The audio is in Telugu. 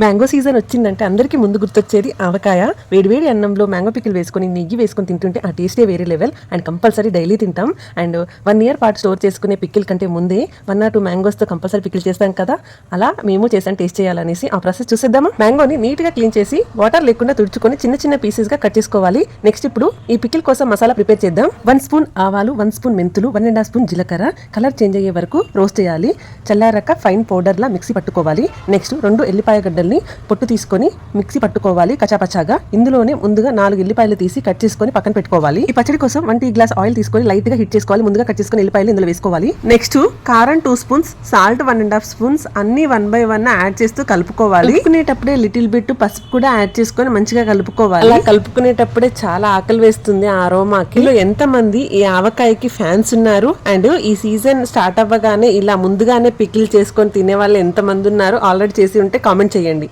మ్యాంగో సీజన్ వచ్చిందంటే అందరికీ ముందు గుర్తొచ్చేది ఆవకాయ. వేడివేడి అన్నంలో మ్యాంగో పికిల్ వేసుకొని నెయ్యి వేసుకొని తింటుంటే ఆ టేస్టే వేరే లెవెల్ అండ్ కంపల్సరీ డైలీ తింటాం. అండ్ వన్ ఇయర్ పాటు స్టోర్ చేసుకునే పికిల్ కంటే ముందే వన్ ఆర్ టూ మ్యాంగోస్తో కంపల్సరీ పికిల్ చేస్తాం కదా. అలా మేము చేసాం టేస్ట్ చేయాలనేసి ఆ ప్రాసెస్ చూసేద్దామా? మ్యాంగోని నీట్గా క్లీన్ చేసి వాటర్ లేకుండా తుడుచుకొని చిన్న చిన్న పీసెస్గా కట్ చేసుకోవాలి. నెక్స్ట్ ఇప్పుడు ఈ పికిల్ కోసం మసాలా ప్రిపేర్ చేద్దాం. వన్ స్పూన్ ఆవాలు వన్ స్పూన్ మెంతులు వన్ అండ్ హాఫ్ స్పూన్ జీలకర్ర. కలర్ చేంజ్ అయ్యే వరకు రోస్ట్ చేయాలి. చల్లారాక ఫైన్ పౌడర్లా మిక్సీ పట్టుకోవాలి. నెక్స్ట్ రెండు ఎల్లిపాయ గడ్డల్ని పొట్టు తీసుకొని మిక్సీ పట్టుకోవాలి కచాపచాగా. ఇందులోనే ముందుగా నాలుగు ఎల్లిపాయలు తీసి కట్ చేసుకొని పక్కన పెట్టుకోవాలి. ఈ పచ్చడి కోసం వన్ టీ గ్లాస్ ఆయిల్ తీసుకొని లైట్గా హిట్ చేసుకోవాలి. ముందుగా కట్ చేసుకొని ఎల్లిపాయలు ఇందులో వేసుకోవాలి. నెక్స్ట్ కారం two spoons salt one and half spoons అన్ని వన్ బై వన్ యాడ్ చేస్తూ కలుపుకోవాలి. కలుపుకునేటప్పుడే లిటిల్ బిట్ పసుపు కూడా యాడ్ చేసుకొని మంచిగా కలుపుకోవాలి. అలా కలుపుకునేటప్పుడే చాలా ఆకలి వేస్తుంది ఆ అరోమాకి. ఎంత మంది ఈ ఆవకాయకి ఫ్యాన్స్ ఉన్నారు? అండ్ ఈ సీజన్ స్టార్ట్ అవ్వగానే ఇలా ముందుగానే పికిల్ చేసుకొని తినే వాళ్ళు ఎంతమంది ఉన్నారో ఆల్రెడీ చేసి ఉంటే కామెంట్ చేయండి.